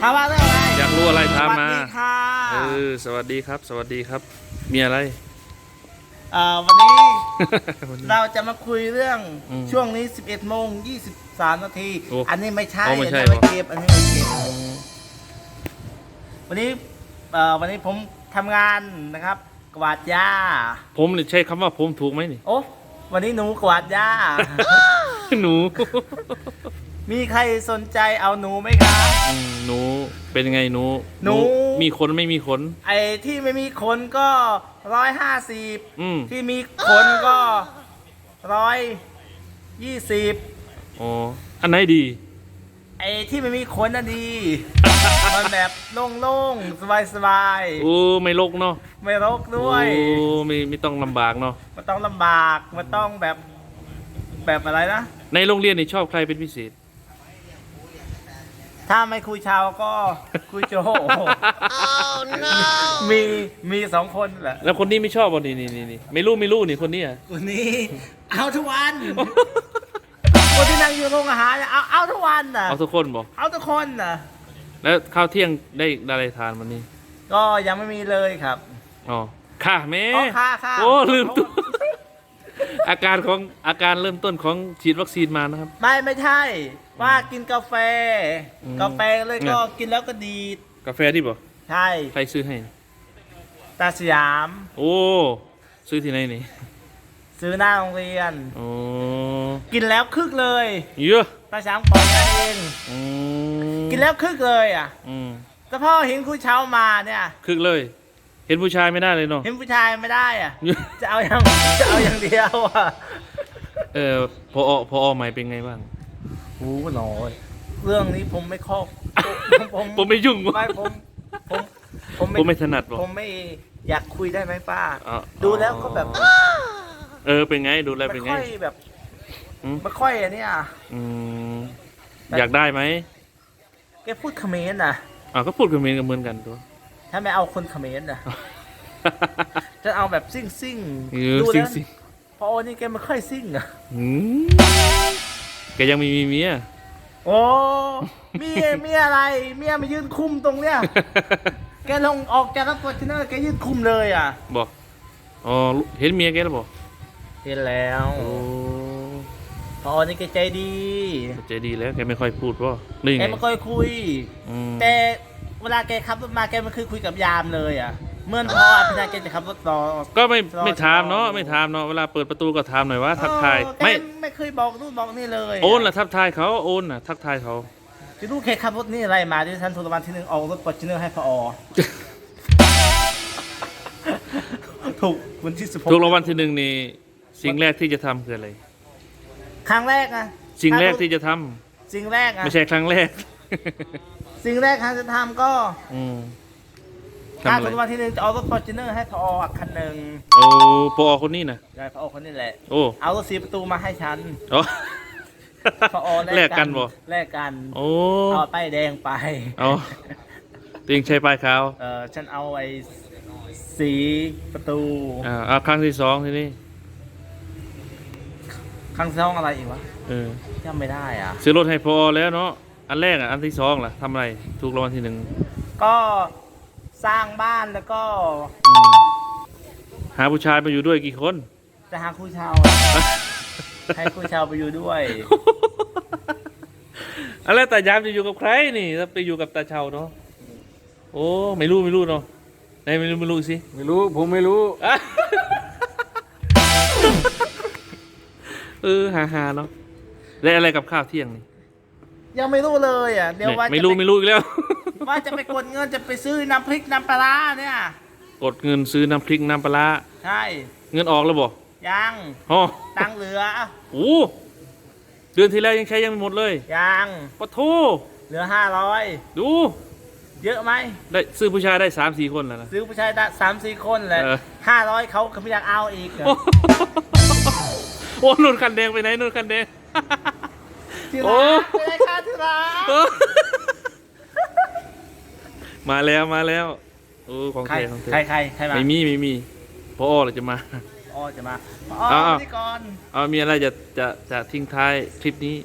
ถามว่าเรื่องอะไรอยากรู้อะไรถามมาสวัสดีค่ะเออสวัสดีครับ สวัสดีครับ มีอะไรเอ่อวันนี้วันนี้เราจะมาคุยเรื่องอืมช่วงนี้ 11โมง23นาทีโอ้อันนี้ไม่ใช่อ๋อไม่ใช่อันนี้เหรอไม่เก็บอันนี้ไม่เก็บวันนี้เอ่อวันนี้ผมทำงานนะครับ กวาดหญ้า ผมเนี่ยใช้คำว่าผมถูกไหมนี่โอ้วันนี้หนูกวาดหญ้าหนู มีใครสนใจเอาหนูไหมคะ อืมหนูเป็นยังไงหนูหนู มีขนไม่มีขน ไอ้ที่ไม่มีขนก็ร้อยห้าสิบอืม ที่มีขนก็ร้อยยี่สิบอ๋อ อันไหนดี ไอ้ที่ไม่มีขนน่ะดี มันแบบโล่งๆ สบายโอ้ไม่ลกเนาะ ๆ ไม่รกด้วยโอ้ไม่ไม่ต้องลำบากเนาะ มันต้องลำบาก มันต้องแบบแบบอะไรนะ ในโรงเรียนนี่ชอบใครเป็นพิเศษ ถ้าไม่คุยชาวก็คุยโจ มีมีสองคนแหละแล้วคนนี้ไม่ชอบบ่นี่นี่นี่นี่ไม่รู้ไม่รู้นี่คนนี้อะคนนี้ เอาทุกวัน คนที่นั่งอยู่โรงอาหารเนี่ยเอาเอาทุกวันน่ะเอาทุกคนบอกเอาทุกคนน่ะ แล้วข้าวเที่ยงได้อะไรทานวันนี้ก็ยังไม่มีเลยครับ อ๋อค่ะแม่อ๋อค่ะค่ะ โอ้ลืมตัว อาการของอาการเริ่มต้นของฉีดวัคซีนมานะครับ ไม่ไม่ใช่ ว่ากินกาแฟ อืมกาแฟเลยก็กินแล้วก็ดีดกาแฟที่บอกใช่ใครซื้อให้ ตาสยาม โอ้ ซื้อที่ไหนนี่ซื้อหน้าโรงเรียน โอ้กินแล้วคึกเลยเยอะตาสยามบอกกันเองอืมกินแล้วคึกเลยอะอืมแต่พ่อเห็นคุยเช้ามาเนี่ย คึกเลย เห็นผู้ชายไม่ได้เลยเนาะ เห็นผู้ชายไม่ได้อะ จะเอาอย่างจะเอาอย่างเดียวอะ เออพอพอใหม่เป็นไงบ้าง โอ้หน่อยเรื่องนี้ผมไม่ครอบผมผมไม่ยุ่งไม่ผมผมผมไม่ถนัดบอกผมไม่อยากคุยได้ไหมป้า อ๋อ ดูแล้วก็แบบเออเป็นไงดูแลวไม่เป็นไงค่อยแบบอืมไม่ค่อยอันเนี้ยอืมอยากได้ไหมแกพูดเขมรน่ะอ่าก็พูดกับเมนกับเหมือนกันตัว ถ้าไม่เอาคนเขมรน่ะจะเอาแบบซิ่งซิ่งเออดูซิแล้วซิพอนี่แกไม่ค่อยซิ่งอะอืมแกยังมีมีเมียโอ้เมียเมียอะไร เมียมายืนคุมตรงเนี้ยแกลงออกจากรถฟอร์จูเนอร์แกยืนคุมเลยอะบอกอ๋อเห็นเมียแกแล้วบอกเห็นแล้วโอ้พอนี่แกใจดี ใจดีแล้วแกไม่ค่อยพูดว่านี่แกไงไม่ค่อยคุยอืมแต่ เวลาแกขับรถมาแกไม่เคยคุยกับยามเลยอะเมื่อพอพิจารแกจะขับรถต่อ ก็ไม่รอ ไม่ถามเนาะรอไม่ถามเนาะเวลาเปิดประตูก็ถามหน่อยว่าทักทายเออแกไม่ไม่เคยบอกนู่นบอกนี่เลยโอนล่ะทักทายเขาโอนน่ะทักทายเขา จะรู้แค่ขับรถนี่อะไรมาที่ท่านโทรวันที่หนึ่งออกรถฟอร์จูเนอร์ให้พอถูกวันที่สิบหกถูกรางวัลที่หนึ่งนี่สิ่งแรกที่จะทำคืออะไรครั้งแรกอะสิ่งแรกที่จะทำสิ่งแรกอะไม่ใช่ครั้งแรก สิ่งแรกทางจะทำก็อืมการทำอะไรถูกรางวัลที่หนึ่งจะเอารถฟอร์จูเนอร์ให้พอคันหนึ่งโอ้พอคนนี้นะยายพอคนนี้แหละ โอ้เอารถสีประตูมาให้ฉันโอ้ พอแลกกันบ่ แลกกันโอ้เอาป้ายแดงไป เอาติงใช้ปลายขาวเออฉันเอาไอ้สีประตู อ่าเอาครั้งที่สองทีนี้ครั้งที่สองอะไรอีกวะเออจำไม่ได้อะซื้อรถให้พอแล้วเนาะ อันแรกอะอันที่สองล่ะทำอะไรถูกรางวัลที่หนึ่งก็สร้างบ้านแล้วก็อืมหาผู้ชายมาอยู่ด้วยกี่คน จะหาคู่เช่าให้คู่เช่าไปอยู่ด้วยอะไรแต่ยามจะอยู่กับใครนี่ถ้าไปอยู่กับตาเชาเนาะโอ้ไม่รู้ไม่รู้เนาะไหนไม่รู้ไม่รู้สิ ไม่รู้ผมไม่รู้อะเออหาหาเนาะแล้วอะไรกับข้าวเที่ยงนี่ ยังไม่รู้เลยอะ เดี๋ยวว่าไม่จะรู้ไปไม่รู้อีกแล้ว ว่าจะไปกดเงินจะไปซื้อน้ำพริกน้ำปลาร้าเนี่ย กดเงินซื้อน้ำพริกน้ำปลาร้าใช่ เงินออกแล้วบ่ยังอ๋อตังค์เหลือโอ้เดือนที่แล้วยังใช้ยังไม่หมดเลย ยังปะโทเหลือห้าร้อยดู เยอะไหมได้ซื้อผู้ชายได้สามสี่คนแล้วนะซื้อผู้ชายได้สามสี่คนเลยเออห้าร้อยเขาเขาไม่อยากเอาอีกอะโอ้โอ้นุ่นคันแดงไปไหนนุ่นคันแดงที่ โอ้รักไม่ได้ค่าที่รักเออมาแล้วมาแล้วโอ้ของใครแท้ของแท้ใครใครใครมาไม่มีไม่มีพอเราจะมา อ๋อจะมาอ๋ออ่ามาที่ก่อนเอามีอะไรจะจะจะทิ้งท้ายคลิปนี้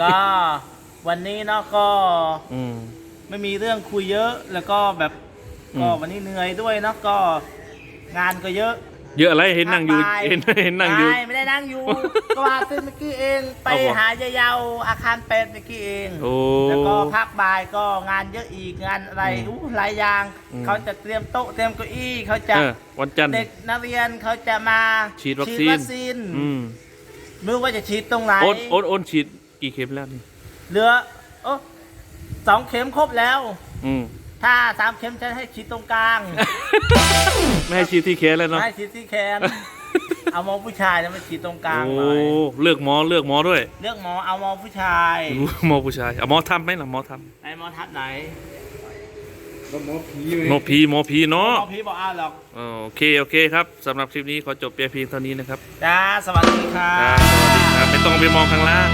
ก็วันนี้เนาะก็อืม ไม่มีเรื่องคุยเยอะแล้วก็แบบอืม ก็วันนี้เหนื่อยด้วยเนาะก็งานก็เยอะ เยอะอะไรเห็นนั่งอยู่มากมายเห็นเห็นนั่งอยู่ไม่ไม่ได้นั่งอยู่ ก็มาขึ้นเมื่อกี้เอง ไปเอาบ่หายายเยาวอาคารเป็ดเมื่อกี้เอง โอ้แล้วก็ภาคบ่ายก็งานเยอะอีกงานอะไรอืมอู้หลายอย่าง อืม เขาจะเตรียมโต๊ะเตรียมเก้าอี้เขาจะเออวันจันทร์ เด็กนักเรียนเขาจะมาฉีดวัคซีนซีนอืมไม่รู้ว่าจะฉีดตรงไหนโอนโอนโอนฉีดกี่เข็มแล้วนี่เหลือโอ้สองเข็มครบแล้ว อืม ถ้าสามเข็มจะให้ฉีดตรงกลางไม่ให้ฉีดที่แขนแล้วเนาะให้ฉีดที่แขน เอาหมอผู้ชายแล้วมาฉีดตรงกลางโอ้หน่อยเลือกหมอเลือกหมอด้วยเลือกหมอเอาหมอผู้ชายรู้หมอผู้ชายเอาหมอทำไหมล่ะหมอทไหนหมอทัดไหนก็หมอผีำหมอผีหมอผีเนาะหมอพี่บอกเอาหรอกโอเคโอเคครับสำหรับคลิปนี้ขอจบเพียงเพียงเท่านี้นะครับจ้าสวัสดีครัครับบสวัสดีครับไม่ต้องไปมองข้างล่าง